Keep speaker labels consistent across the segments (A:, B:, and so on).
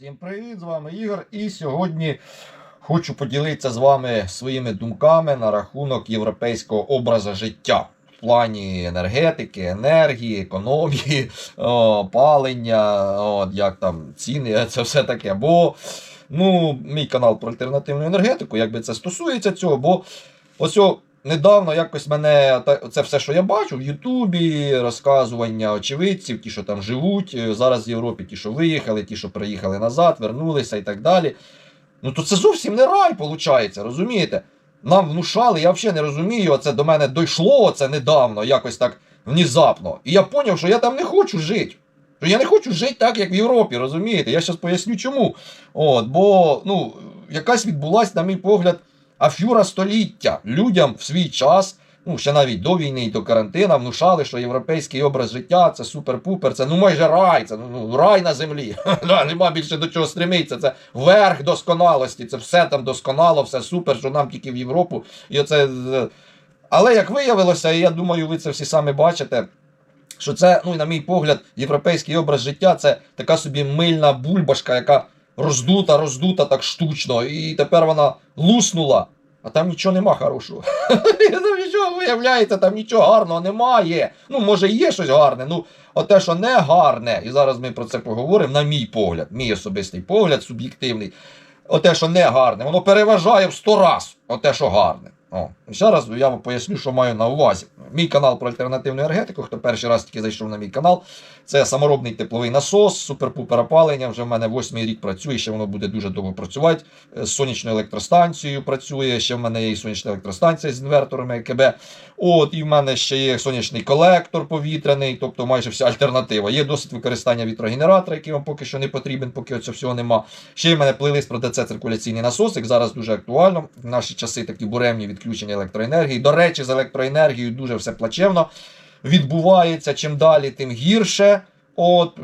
A: Всім привіт! З вами Ігор. І сьогодні хочу поділитися з вами своїми думками на рахунок європейського образу життя в плані енергетики, енергії, економії, о, палення, от, як там ціни, це все таке. Бо ну, мій канал про альтернативну енергетику, якби це стосується цього, бо ось о, Недавно якось мене це все, що я бачу в Ютубі, розказування очевидців, ті, що там живуть, е, зараз в Європі, ті, що виїхали, ті, що приїхали назад, вернулися і так далі. Ну то це зовсім не рай, виходить, розумієте? Нам внушали, я взагалі не розумію, оце до мене дійшло це недавно, якось так внезапно. І я зрозумів, що я там не хочу жити. Що я не хочу жити так, як в Європі, розумієте? Я зараз поясню чому. От, бо ну, якась відбулася, на мій погляд, афюра століття. Людям в свій час, ну ще навіть до війни і до карантину, внушали, що європейський образ життя це супер-пупер, це ну майже рай, це ну, рай на землі. Нема більше до чого стремитися. Це верх досконалості, це все там досконало, все супер, що нам тільки в Європу. І оце... е, Але як виявилося, і я думаю, ви це всі самі бачите. Що це, ну і на мій погляд, європейський образ життя це така собі мильна бульбашка, яка роздута, роздута так штучно, і тепер вона луснула, а там нічого нема хорошого. там нічого виявляється, там нічого гарного немає. Ну, може, є щось гарне, ну, от те, що не гарне, і зараз ми про це поговоримо, на мій погляд, мій особистий погляд, суб'єктивний. Оте, що не гарне, воно переважає в сто раз оте, що гарне. О, ще раз я вам поясню, що маю на увазі. Мій канал про альтернативну енергетику, хто перший раз тільки зайшов на мій канал, це саморобний тепловий насос, супер-пупер опалення. Вже в мене восьмий рік працює, ще воно буде дуже довго працювати. З сонячною електростанцією працює. Ще в мене є сонячна електростанція з інверторами ЕКБ. От, і в мене ще є сонячний колектор повітряний, тобто майже вся альтернатива. Є досвід використання вітрогенератора, який вам поки що не потрібен, поки цього всього нема. Ще в мене плейлист про ДЦ циркуляційний насос, як зараз дуже актуально. В наші часи такі буремні відключення електроенергії. До речі, з електроенергією дуже все плачевно відбувається. Чим далі, тим гірше. От е,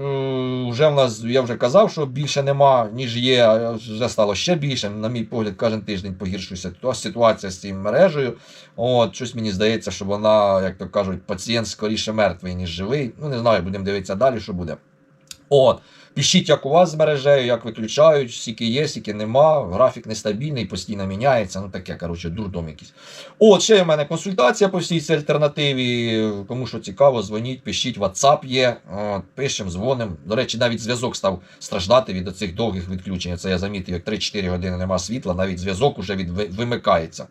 A: вже в нас, я вже казав, що більше нема, ніж є. Вже стало ще більше. На мій погляд, кожен тиждень погіршується ситуація з цією мережею. От щось мені здається, що вона, як то кажуть, пацієнт скоріше мертвий, ніж живий. Ну не знаю, будемо дивитися далі, що буде. От. Пишіть, як у вас з мережею, як виключають, скільки є, скільки нема. Графік нестабільний, постійно міняється. Ну таке, коротше, дурдом якийсь. От, ще в мене консультація по всій цій альтернативі. Кому що цікаво, дзвоніть, пишіть, WhatsApp є. От, пишемо, дзвонимо. До речі, навіть зв'язок став страждати від оцих довгих відключень. Це я замітив, як 3-4 години нема світла, навіть зв'язок уже від, вимикається.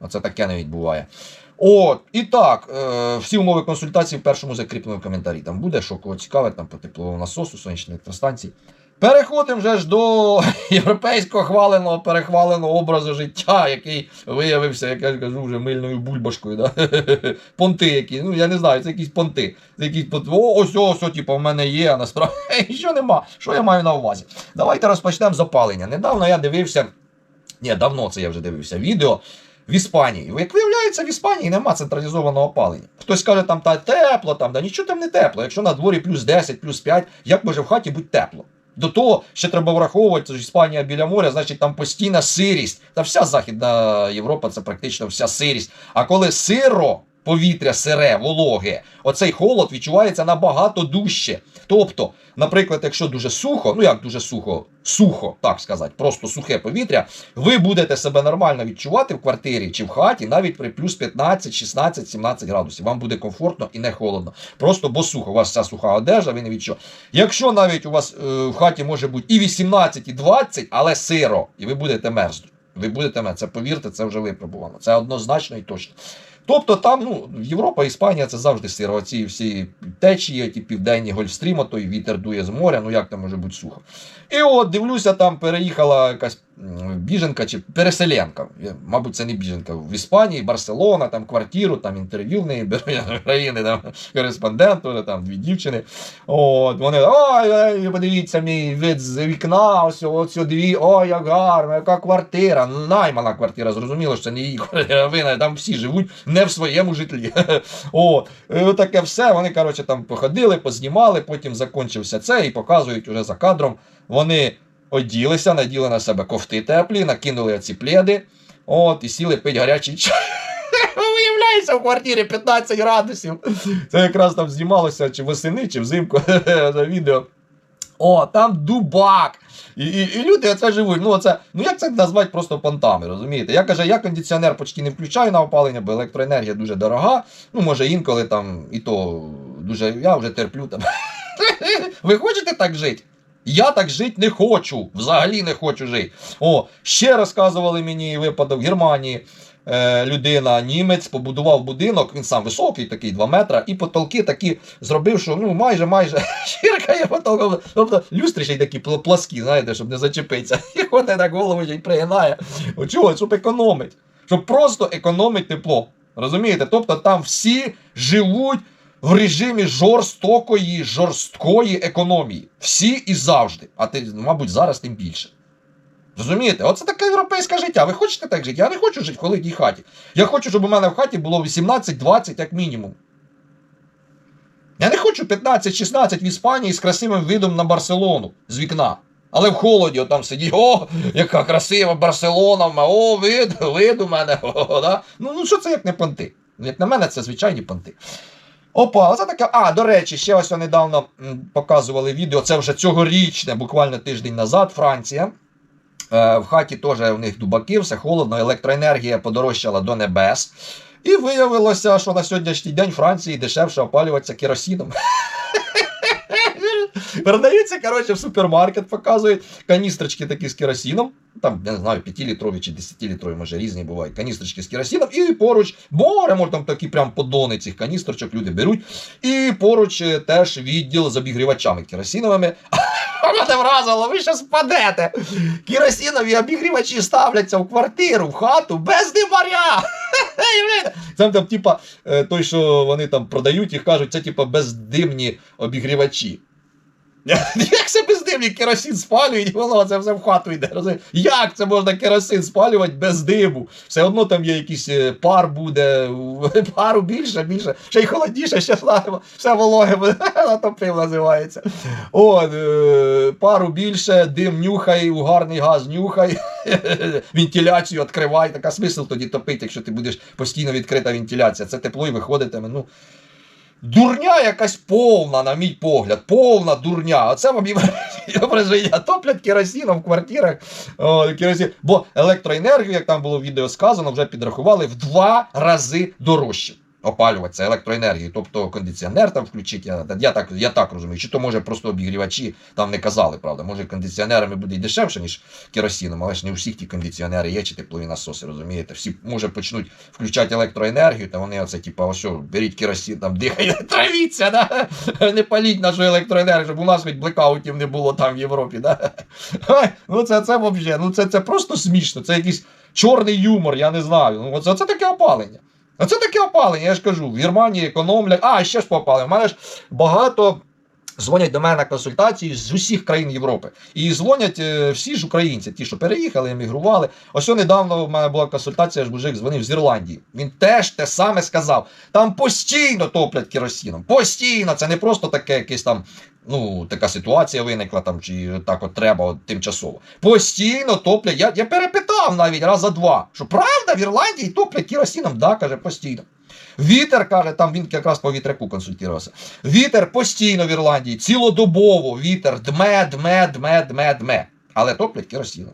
A: Оце таке навіть буває. От, і так, е, всі умови консультації в першому закріпленому коментарі. Там буде, що кого цікавить, там по тепловому насосу, сонячній електростанції. Переходимо вже ж до європейського хваленого, перехваленого образу життя, який виявився, як я кажу, вже мильною бульбашкою. Да? Понти які. Ну, я не знаю, це якісь понти. Це якісь понти. О, ось, ось, ось, типу, в мене є, а насправді що нема. Що я маю на увазі? Давайте розпочнемо з опалення. Недавно я дивився. Ні, давно це я вже дивився відео в Іспанії. Як виявляється, в Іспанії нема централізованого опалення. Хтось каже, там та тепло, там, да нічого там не тепло. Якщо на дворі плюс 10, плюс 5, як може в хаті бути тепло? До того ще треба враховувати, що Іспанія біля моря, значить там постійна сирість. Та вся Західна Європа це практично вся сирість. А коли сиро, повітря сире, вологе, оцей холод відчувається набагато дужче. Тобто, наприклад, якщо дуже сухо, ну як дуже сухо, сухо, так сказати, просто сухе повітря, ви будете себе нормально відчувати в квартирі чи в хаті навіть при плюс 15, 16, 17 градусів. Вам буде комфортно і не холодно. Просто бо сухо. У вас вся суха одежа, ви не відчуваєте. Якщо навіть у вас е, в хаті може бути і 18, і 20, але сиро, і ви будете мерзнути. Ви будете мерзнути. Це повірте, це вже випробувано. Це однозначно і точно. Тобто там, ну, Європа, Іспанія це завжди сиро. Ці всі течії, ті південні гольфстріма, той вітер дує з моря, ну як там може бути сухо. І от дивлюся, там переїхала якась біженка чи переселенка. Мабуть, це не біженка. В Іспанії, Барселона, там квартиру, там інтерв'ю в неї країни, там кореспондент, уже, там дві дівчини. От, вони, ой, подивіться, мій вид з вікна, ось, дві, ой, як гарно, яка квартира. Наймана квартира, зрозуміло, що не її вина, там всі живуть не в своєму житлі. От, таке все. Вони, коротше, там походили, познімали, потім закінчився це і показують уже за кадром. Вони оділися, наділи на себе кофти теплі, накинули оці пледи, от, і сіли пить гарячий чай. Виявляється, в квартирі 15 градусів. Це якраз там знімалося чи восени, чи взимку за відео. О, там дубак. І, і, і люди оце живуть. Ну, оце, ну як це назвати просто понтами, розумієте? Я каже, я кондиціонер почти не включаю на опалення, бо електроенергія дуже дорога. Ну, може, інколи там і то дуже. Я вже терплю там. Ви хочете так жити? Я так жити не хочу. Взагалі не хочу жити. О, ще розказували мені випадок в Германії. Е, людина, німець, побудував будинок, він сам високий, такий 2 метра, і потолки такі зробив, що ну майже майже щірка є потолком. Тобто люстри ще й такі пл- пласкі, знаєте, щоб не зачепитися. І ходить так голову ще й пригинає. От Чого? Щоб економить. Щоб просто економить тепло. Розумієте? Тобто там всі живуть в режимі жорстокої, жорсткої економії. Всі і завжди. А ти, мабуть, зараз тим більше. Розумієте? Оце таке європейське життя. Ви хочете так жити? Я не хочу жити в холодній хаті. Я хочу, щоб у мене в хаті було 18-20 як мінімум. Я не хочу 15-16 в Іспанії з красивим видом на Барселону з вікна. Але в холоді отам сидіть, о, яка красива Барселона, о, вид, вид у мене. О, да? ну, ну що це як не понти? Як на мене, це звичайні понти. Опа, оце таке. А, до речі, ще ось недавно показували відео. Це вже цьогорічне, буквально тиждень назад, Франція. Е, в хаті теж в них дубаки, все холодно, електроенергія подорожчала до небес. І виявилося, що на сьогоднішній день Франції дешевше опалюватися керосином. Продаються, коротше, в супермаркет показують каністрочки такі з керосином. Там, я не знаю, 5-літрові чи 10-літрові, може різні бувають. Каністрочки з керосином. І поруч море, може там такі прям подони цих каністрочок люди беруть. І поруч е, теж відділ з обігрівачами керосиновими. Мене вразило, ви ще спадете. Керосинові обігрівачі ставляться в квартиру, в хату без димаря. Там, там, типа, е, той, що вони там продають, їх кажуть, це типа бездимні обігрівачі. Як це бездимні керосин спалюють, воно це все в хату йде. Як це можна керосин спалювати без диму? Все одно там є якийсь е, пар буде, пару більше, більше, ще й холодніше, ще все вологе натопив називається. От, е, пару більше, дим нюхай, угарний газ нюхай, вентиляцію відкривай. Така смисл тоді топити, якщо ти будеш постійно відкрита вентиляція. Це тепло і виходитиме. Ну, Дурня якась повна, на мій погляд, повна дурня. Оце вам зображення. Топлять керосіном в квартирах. О, керосін. Бо електроенергію, як там було в відео сказано, вже підрахували в два рази дорожче. Опалюватися електроенергією, тобто кондиціонер там включити, я, я, так, я так розумію, чи то може просто обігрівачі там не казали, правда. Може кондиціонерами буде й дешевше, ніж керосином, але ж не у всіх ті кондиціонери є, чи теплові насоси, розумієте? Всі може почнуть включати електроенергію, та вони оце, типа, ось, беріть керосин, там дихайте, травіться, да? не паліть нашу електроенергію, щоб у нас хоч блекаутів не було там в Європі. Да? Ну це, це взагалі, ну це, це просто смішно, це якийсь чорний юмор, я не знаю. Ну, оце, це таке опалення. А це таке опалення, я ж кажу, в Германії економлять. А, ще ж по опаленню. У мене ж багато дзвонять до мене на консультації з усіх країн Європи. І дзвонять е, всі ж українці, ті, що переїхали, емігрували. Ось недавно в мене була консультація, ж мужик дзвонив з Ірландії. Він теж те саме сказав. Там постійно топлять керосином. Постійно, це не просто таке якесь там. Ну, така ситуація виникла там, чи так от треба от, тимчасово. Постійно топлять. Я, я перепитав навіть раз за два, що правда в Ірландії топлять керосином? Да, каже, постійно. Вітер каже, там він якраз по вітряку консультувався. Вітер постійно в Ірландії, цілодобово вітер дме, дме, дме, дме, дме. Але топлять керосином.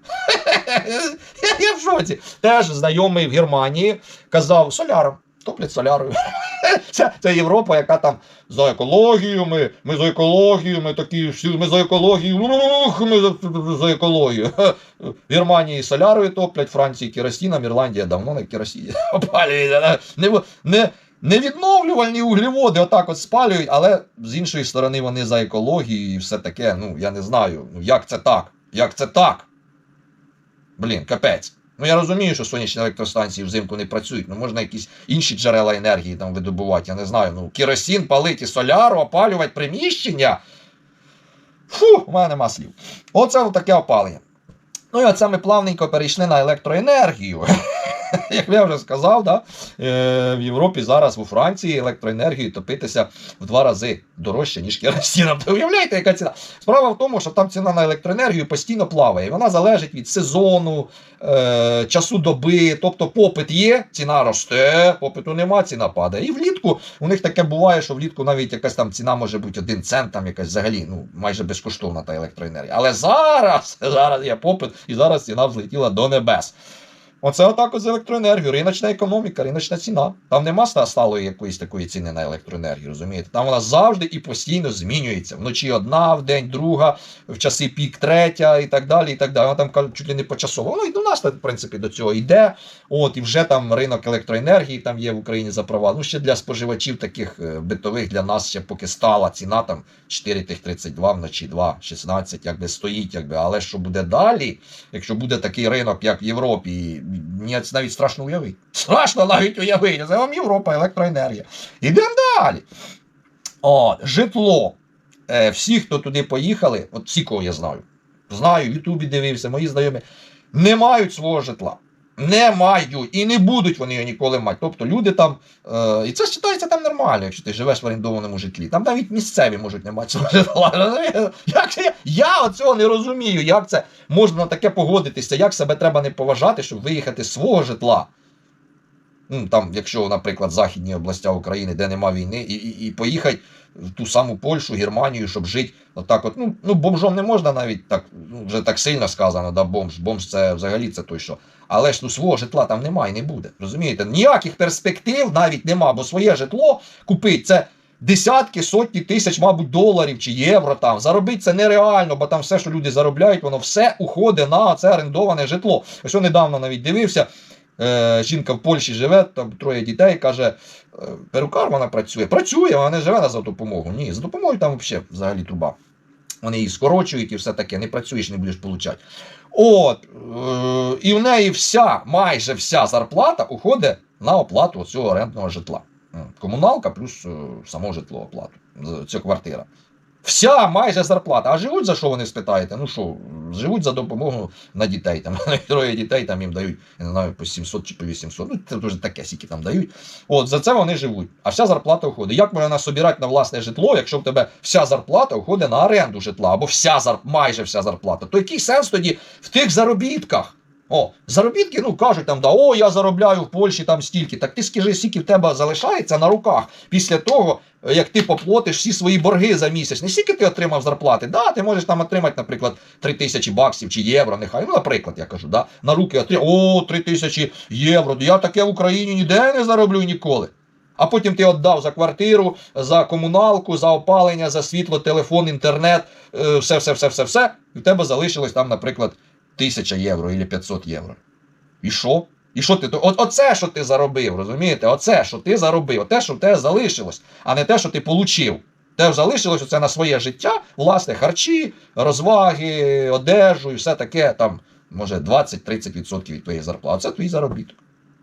A: Я в шоці. Теж знайомий в Германії казав соляром. Топлять солярою. Це, це Європа, яка там за екологію, ми, ми за екологію, ми такі всі, ми за екологію, ух, ми за, за екологію. В Германії солярою топлять, Франції керосином, Ірландія давно не керосині опалюється. Не, не, невідновлювальні углеводи отак от спалюють, але з іншої сторони вони за екологію і все таке. Ну, я не знаю, ну як це так? Як це так? Блін, капець. Ну я розумію, що сонячні електростанції взимку не працюють, ну можна якісь інші джерела енергії там видобувати, я не знаю. Ну, керосін палити соляру, опалювати приміщення. Фу, у мене нема слів. Оце таке опалення. Ну і оце ми плавненько перейшли на електроенергію. як я вже сказав, да, е, в Європі зараз у Франції електроенергію топитися в два рази дорожче, ніж керосином. Ви уявляєте, яка ціна? Справа в тому, що там ціна на електроенергію постійно плаває. Вона залежить від сезону, е, часу доби. Тобто попит є, ціна росте, попиту нема, ціна падає. І влітку у них таке буває, що влітку навіть якась там ціна може бути один цент, там якась взагалі ну, майже безкоштовна та електроенергія. Але зараз, зараз є попит, і зараз ціна взлетіла до небес. Оце отак з електроенергією. Риночна економіка, риночна ціна. Там нема ста- сталої якоїсь такої ціни на електроенергію, розумієте? Там вона завжди і постійно змінюється. Вночі одна, в день друга, в часи пік третя і так далі. і так далі. Вона там кажуть, чуть ли не почасово. Воно і до нас, в принципі, до цього йде. От, і вже там ринок електроенергії там є в Україні запроваджений. Ну, ще для споживачів таких е, битових для нас ще поки стала ціна там 4 тих 32 вночі, 2, 16, якби стоїть, якби. Але що буде далі, якщо буде такий ринок, як в Європі, мені навіть страшно уявити. Страшно навіть уявити. Це вам Європа, електроенергія. Ідемо далі. О, житло. Е, всі, хто туди поїхали, от всі, кого я знаю, знаю, в Ютубі дивився, мої знайомі, не мають свого житла. Не мають і не будуть вони його ніколи мати. Тобто люди там, е, і це вважається там нормально, якщо ти живеш в орендованому житлі. Там навіть місцеві можуть не мати свого житла. Як це я, оцього не розумію, як це можна на таке погодитися, як себе треба не поважати, щоб виїхати з свого житла. Ну, там, якщо, наприклад, західні областя України, де нема війни, і, і, і поїхати в ту саму Польщу, Германію, щоб жити отак. От, ну, ну, бомжом не можна навіть так, ну, вже так сильно сказано, да, бомж. Бомж це взагалі це той що. Але ж ну, свого житла там немає і не буде. Розумієте? Ніяких перспектив навіть нема, бо своє житло купити це. Десятки, сотні тисяч, мабуть, доларів чи євро там. Заробити це нереально, бо там все, що люди заробляють, воно все уходить на це орендоване житло. Ось я недавно навіть дивився. Е, жінка в Польщі живе, там троє дітей, каже, е, перукар вона працює. Працює, вона не живе на за допомогу. Ні, за допомогою там взагалі, взагалі труба. Вони її скорочують і все таке, не працюєш, не будеш получати. От, е, і в неї вся, майже вся зарплата уходить на оплату цього орендного житла. Комуналка плюс е, само житло оплату. Це квартира. Вся майже зарплата. А живуть за що вони спитаєте? Ну що, живуть за допомогу на дітей. Там троє дітей там їм дають, я не знаю, по 700 чи по 800. Ну, це дуже таке, скільки там дають. От за це вони живуть. А вся зарплата уходить. Як можна собирати на власне житло, якщо в тебе вся зарплата уходить на оренду житла, або вся зарплата майже вся зарплата, то який сенс тоді в тих заробітках? О, заробітки, ну кажуть там, да, о, я заробляю в Польщі там стільки. Так ти скажи, скільки в тебе залишається на руках після того, як ти поплатиш всі свої борги за місяць. Не скільки ти отримав зарплати. Да, ти можеш там отримати, наприклад, 3 тисячі баксів чи євро, нехай. Ну, наприклад, я кажу, да, на руки отримав, о, 3 тисячі євро. Я таке в Україні ніде не зароблю ніколи. А потім ти віддав за квартиру, за комуналку, за опалення, за світло, телефон, інтернет, е, все, все, все, все, все. І в тебе залишилось там, наприклад, 1000 євро або 500 євро. І що? І що ти? От, оце, що ти заробив, розумієте? Оце, що ти заробив, те, що в тебе залишилось, а не те, що ти получив. Те залишилось оце на своє життя, власне, харчі, розваги, одежу і все таке, там, може, 20-30% від твоєї зарплати. Оце твій заробіток.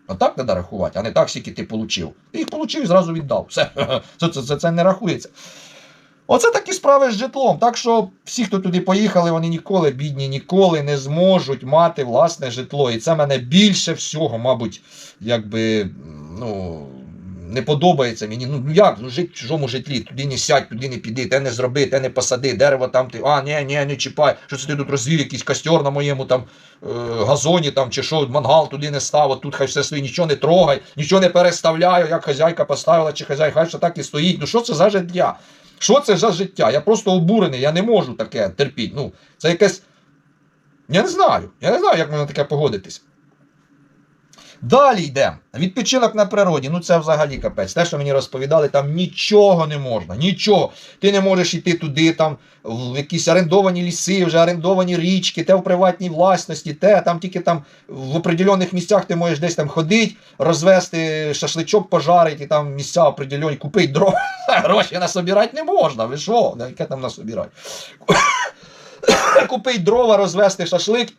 A: Отак треба рахувати, а не так, скільки ти получив. Ти їх получив і зразу віддав. Все. Це, це, це, це не рахується. Оце такі справи з житлом. Так що всі, хто туди поїхали, вони ніколи, бідні, ніколи не зможуть мати власне житло. І це мене більше всього, мабуть, якби, ну. Не подобається мені. Ну як ну, жити в чужому житлі, туди не сядь, туди не піди, те не зроби, те не посади, дерево там ти. А, ні, ні, не чіпай. Що це ти тут розвів якийсь костер на моєму там е, газоні там чи що, мангал туди не став, тут хай все своє, нічого не трогай, нічого не переставляю, як хазяйка поставила, чи хазяй, хай все так і стоїть. Ну що це за життя? Що це за життя? Я просто обурений, я не можу таке терпіти. Ну, це якесь. Я не знаю. Я не знаю, як можна таке погодитись. Далі йдемо. Відпочинок на природі. Ну це взагалі капець. Те, що мені розповідали, там нічого не можна. Нічого. Ти не можеш йти туди, там в якісь орендовані ліси, вже орендовані річки, те в приватній власності, те там тільки там в определених місцях ти можеш десь там ходити, розвести шашличок, пожарити, і там місця определені, купити дров. Гроші насобирати не можна. Ви що? Яке там насобирати? Купити дрова, розвести шашлик.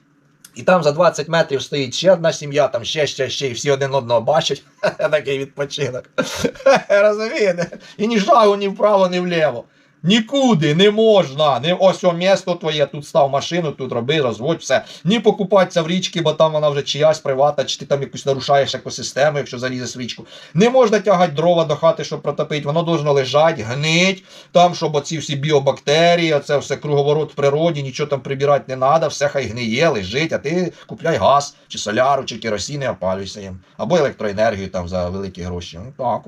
A: І там за 20 метрів стоїть ще одна сім'я, там ще, ще, ще, і всі один одного бачать. Такий відпочинок. Розумієте? І ні жагу, ні вправо, ні вліво. Нікуди не можна. Не ось о місто твоє, тут став машину, тут роби, розводь, все. Ні покупатися в річки, бо там вона вже чиясь приватна, чи ти там якусь нарушаєш екосистему, якщо залізеш в річку. Не можна тягати дрова до хати, щоб протопити. Воно должно лежати, гнить, там, щоб оці всі біобактерії, це все круговорот в природі, нічого там прибирати не треба, все хай гниє, лежить, а ти купляй газ, чи соляру, чи керосин і опалюйся їм. Або електроенергію там за великі гроші. Ну так.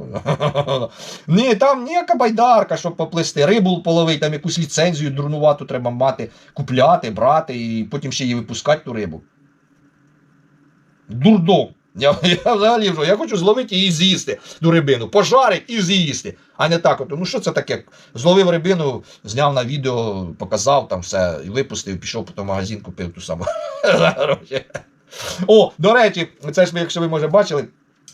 A: Ні, там ніяка байдарка, щоб поплисти. Рибу половити, там якусь ліцензію дурнувату треба мати, купляти, брати і потім ще її випускати ту рибу. Дурдом. Я, я взагалі вже, я хочу зловити і з'їсти ту рибину, пожарити і з'їсти. А не так, от, ну що це таке? Зловив рибину, зняв на відео, показав там все, і випустив, пішов потім в магазин, купив ту саму. О, до речі, це ж якщо ви може бачили,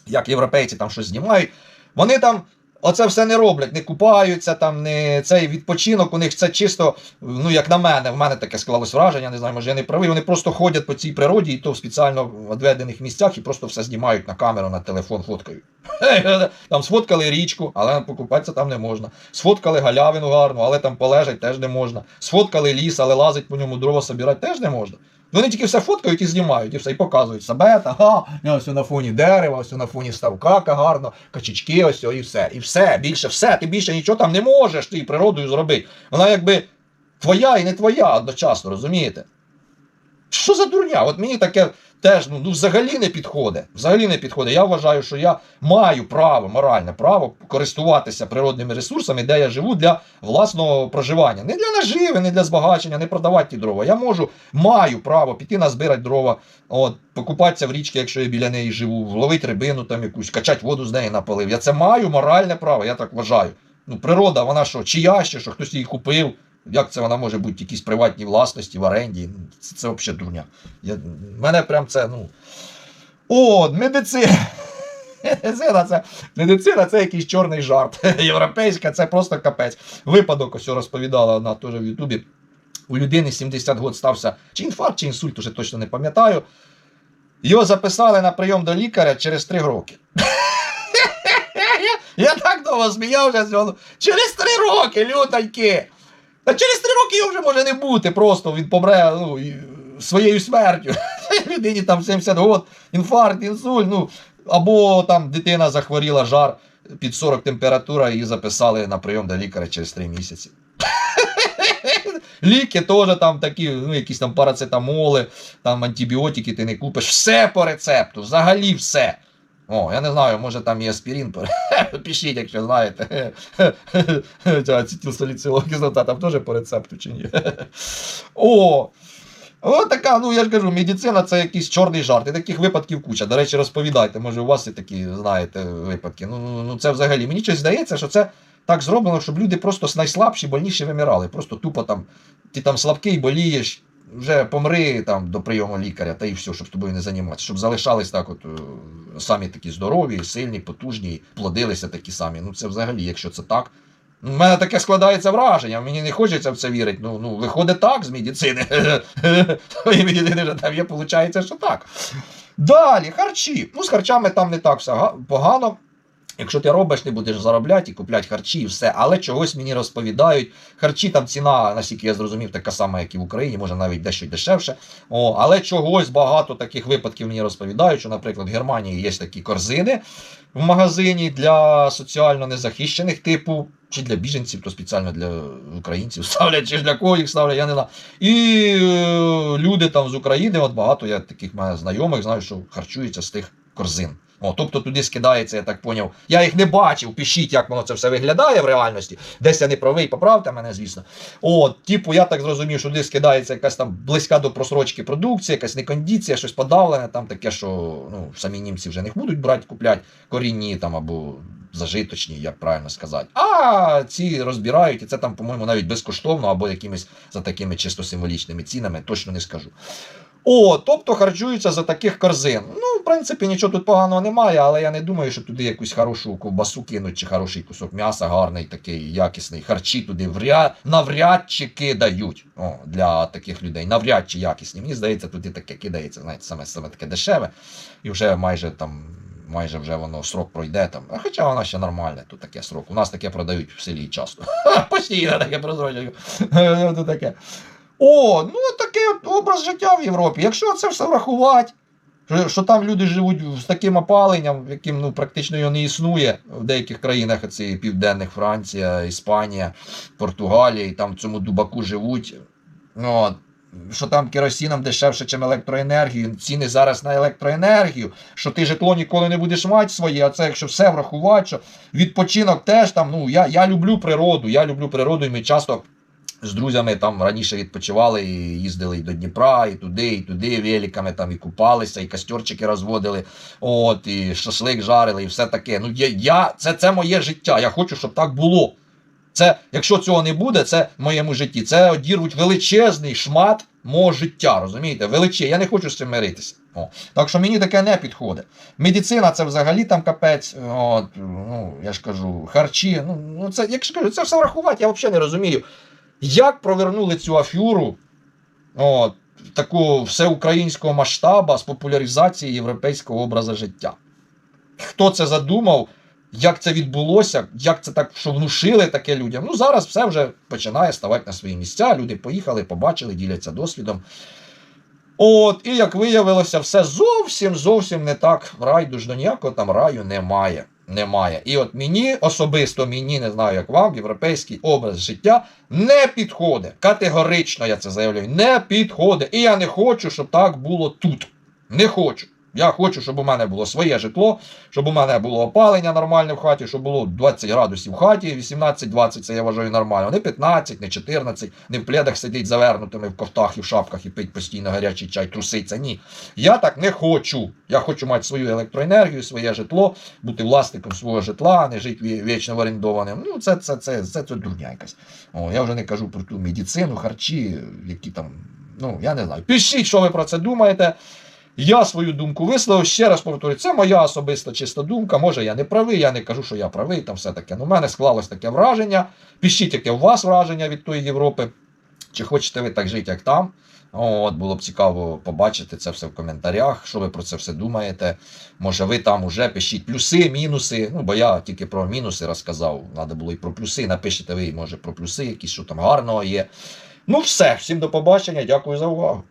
A: як європейці там щось знімають, вони там. Оце все не роблять, не купаються, там не цей відпочинок. У них це чисто, ну як на мене, в мене таке склалось враження, не знаю, може я не правий. Вони просто ходять по цій природі, і то в спеціально відведених місцях, і просто все знімають на камеру, на телефон, фоткають. Там сфоткали річку, але покупатися там не можна. Сфоткали галявину гарну, але там полежать теж не можна. Сфоткали ліс, але лазить по ньому дрова собирати теж не можна. Вони тільки все фоткають і знімають, і все, і показують себе, та га, ось на фоні дерева, ось на фоні ставка, гарно, качечки, ось і все. І все, більше все, ти більше нічого там не можеш ти природою зробити. Вона якби твоя і не твоя одночасно, розумієте? Що за дурня? От мені таке теж ну, ну взагалі не підходить. Взагалі не підходить. Я вважаю, що я маю право, моральне право користуватися природними ресурсами, де я живу для власного проживання. Не для наживи, не для збагачення, не продавати ті дрова. Я можу, маю право піти назбирати дрова, от, покупатися в річці, якщо я біля неї живу, вловити рибину там якусь, качати воду з неї напалив. Я це маю моральне право, я так вважаю. Ну, природа, вона що, чия ще, що хтось її купив. Як це вона може бути в якійсь приватній власності, в оренді? Це, це взагалі дурня. Я, мене прям це, ну. О, медицина. Медицина це, медицина це якийсь чорний жарт. Європейська, це просто капець. Випадок, ось розповідала вона теж в Ютубі. У людини 70 років стався чи інфаркт, чи інсульт, уже точно не пам'ятаю. Його записали на прийом до лікаря через 3 роки. Я так довго сміявся, що через 3 роки, лютоньки. Та через три роки його вже може не бути. Просто він помре ну, своєю смертю. Людині там 70 років, інфаркт, інсульт. Ну, або там дитина захворіла жар під 40 температура, її записали на прийом до лікаря через 3 місяці. Ліки теж там такі, ну, якісь там парацетамоли, там антибіотики ти не купиш. Все по рецепту, взагалі все. О, я не знаю, може там і аспірин. Пишіть, якщо знаєте. Ацетилсаліцилова кислота там теж по рецепту чи ні. О! О, така, ну я ж кажу, медицина це якийсь чорний жарт. І таких випадків куча. До речі, розповідайте, може, у вас є такі, знаєте, випадки. Ну, ну, ну це взагалі. Мені щось здається, що це так зроблено, щоб люди просто найслабші, больніші вимирали. Просто тупо там, ти там слабкий, болієш, вже помри там до прийому лікаря, та і все, щоб з тобою не займатися. Щоб залишались так, от е, самі такі здорові, сильні, потужні, плодилися такі самі. Ну це взагалі, якщо це так. У мене таке складається враження, мені не хочеться в це вірити. Ну, ну виходить так з медицини. І медицини там є, виходить, що так. Далі, харчі. Ну, з харчами там не так все погано. Якщо ти робиш, ти будеш заробляти і купляти харчі, і все. Але чогось мені розповідають. Харчі там ціна, наскільки я зрозумів, така сама, як і в Україні, може навіть дещо дешевше. О, але чогось багато таких випадків мені розповідають, що, наприклад, в Германії є такі корзини в магазині для соціально незахищених, типу, чи для біженців, то спеціально для українців ставлять, чи для кого їх ставлять, я не знаю. І е, люди там з України, от багато я таких знайомих знаю, що харчуються з тих корзин. О, тобто туди скидається, я так поняв. Я їх не бачив, пишіть, як воно це все виглядає в реальності. Десь я не правий, поправте мене, звісно. О, типу, я так зрозумів, що туди скидається якась там близька до просрочки продукція, якась некондиція, щось подавлене, там таке, що ну, самі німці вже не будуть брати, купляти корінні там або зажиточні, як правильно сказати. А ці розбирають, і це там, по-моєму, навіть безкоштовно або якимись за такими чисто символічними цінами, точно не скажу. О, тобто харчуються за таких корзин. Ну, в принципі, нічого тут поганого немає, але я не думаю, що туди якусь хорошу ковбасу кинуть, чи хороший кусок м'яса, гарний, такий якісний. Харчі туди вряд, навряд чи кидають О, для таких людей. Навряд чи якісні. Мені здається, туди таке кидається, знаєте, саме, саме таке дешеве. І вже майже там майже вже воно срок пройде там. Хоча вона ще нормальна, тут таке срок. У нас таке продають в селі часто. Постійно таке таке. О, ну такий образ життя в Європі. Якщо це все врахувати, що, що там люди живуть з таким опаленням, яким ну, практично його не існує в деяких країнах, це південних Франція, Іспанія, Португалія, і там в цьому дубаку живуть. Ну, от, що там керосином дешевше, ніж електроенергію, ціни зараз на електроенергію, що ти житло ніколи не будеш мати своє, а це якщо все врахувати, що відпочинок теж там, ну я, я люблю природу, я люблю природу, і ми часто з друзями там раніше відпочивали і їздили і до Дніпра, і туди, і туди, великами там і купалися, і костерчики розводили, от, і шашлик жарили, і все таке. Ну, я, я, це, це моє життя. Я хочу, щоб так було. Це, якщо цього не буде, це в моєму житті. Це одірвуть величезний шмат мого життя, розумієте? Величезний. Я не хочу з цим миритися. О. Так що мені таке не підходить. Медицина це взагалі там капець. От, ну, я ж кажу, харчі. Ну, ну це, як ж кажу, це все врахувати, я взагалі не розумію. Як провернули цю афюру от, такого всеукраїнського масштабу з популяризації європейського образу життя? Хто це задумав? Як це відбулося, як це так, що внушили таке людям? Ну зараз все вже починає ставати на свої місця. Люди поїхали, побачили, діляться досвідом. От, і як виявилося, все зовсім зовсім не так. Райдужно ніякого там раю немає. Немає. І от мені особисто, мені не знаю, як вам, європейський образ життя не підходить. Категорично я це заявляю, не підходить. І я не хочу, щоб так було тут. Не хочу. Я хочу, щоб у мене було своє житло, щоб у мене було опалення нормальне в хаті, щоб було 20 градусів в хаті, 18-20, це я вважаю нормально. Не 15, не 14, не в пледах сидіть завернутими в кофтах і в шапках і пить постійно гарячий чай, труситься. Ні. Я так не хочу. Я хочу мати свою електроенергію, своє житло, бути власником свого житла, а не жити вічно в орендованим. Ну, це, це, це, це, це дурня якась. О, я вже не кажу про ту медицину, харчі, які там. Ну, я не знаю. Пишіть, що ви про це думаєте. Я свою думку висловив. Ще раз повторюю, це моя особиста чиста думка. Може, я не правий, я не кажу, що я правий, там все таке. Ну, у мене склалось таке враження. Пишіть, яке у вас враження від тої Європи. Чи хочете ви так жити, як там? От, було б цікаво побачити це все в коментарях. Що ви про це все думаєте? Може, ви там уже пишіть плюси, мінуси. Ну, бо я тільки про мінуси розказав. Треба було і про плюси. Напишіть ви, може, про плюси, якісь що там гарного є. Ну, все, всім до побачення, дякую за увагу.